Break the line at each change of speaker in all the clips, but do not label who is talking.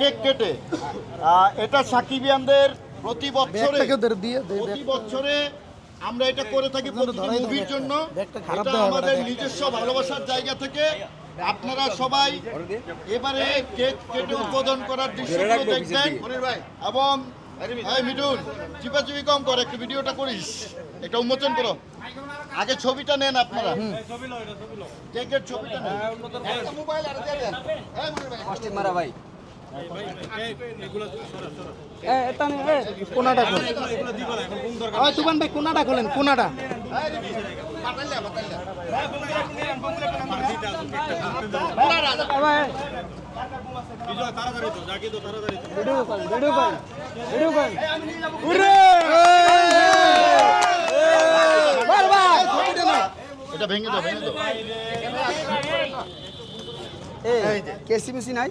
Cake কেটে। এটা সাকিবিয়ানদের প্রতি বছরে
দিয়ে
প্রতি বছরে আমরা এটা করে থাকি প্রতিটি মুভির জন্য। এটা আমাদের নিজস্ব ভালোবাসার জায়গা থেকে আপনারা সবাই এবারে কেক কেটে উদ্বোধন করার দৃশ্যগুলো দেখবেন। এবং এই মিঠুন চিপাচিপি কম কর একটু ভিডিওটা করিস। এটা উন্মোচন করো। আগে ছবিটা নেন আপনারা। কেকের ছবিটা নেন। মোবাইল আর দেন। এই ভাই।
কোনাটা খোল ওই ভাই কোনাটা খোলেন কোনাটা video call video call video call
এটা ভেঙে দাও ভেঙে দাও
এই কেসি মেসি নাই?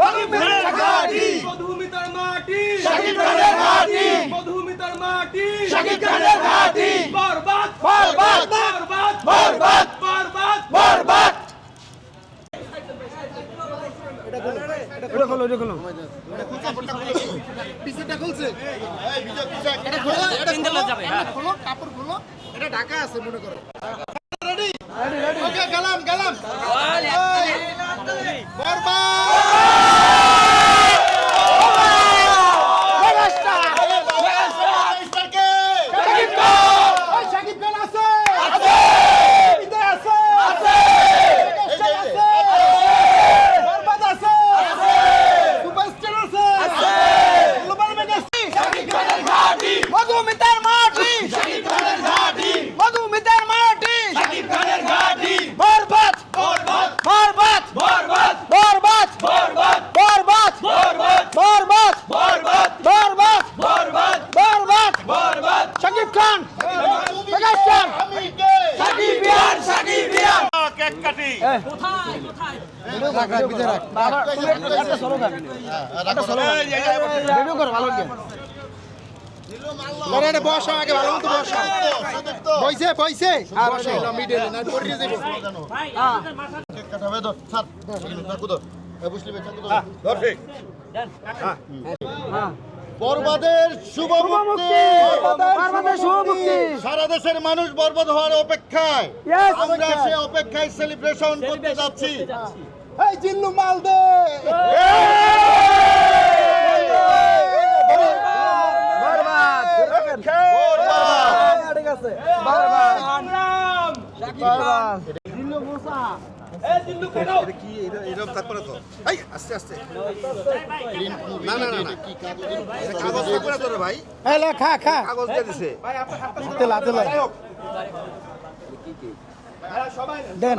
মধুমিতার মাটি।
মধুমিতার মাটি।
শাকিব খানের মাটি।
মধুমিতার মাটি।
শাকিব খানের মাটি।
বরবাদ।
বরবাদ।
বরবাদ।
বরবাদ।
বরবাদ।
বরবাদ। কাপড় খুলো এটা ঢাকা আছে মনে করো। গেলাম গেলাম। বসা আগে ভালো মতো বসা। পয়সে পয়সে আর মিডিলে না পড়িয়ে দেব।
চেক কাটাবে তো স্যার রাখো তো বুঝলি বেটা তো ধর ঠিক। হ্যাঁ। হ্যাঁ।
বরবাদের শুভমুক্তি।
সারা দেশের মানুষ বরবাদ হওয়ার অপেক্ষায়। আমরা সে অপেক্ষায় সেলিব্রেশন করতে যাচ্ছি।
এই ভাই আস্তে আস্তে না না না
কি কাগজ করে তোরে ভাই
হ্যাঁ খা খা
কাগজ দিছে
তেলা তেলা দেন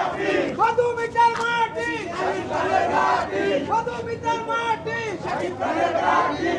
মাটি শহীদ প্রাণের ঘাটি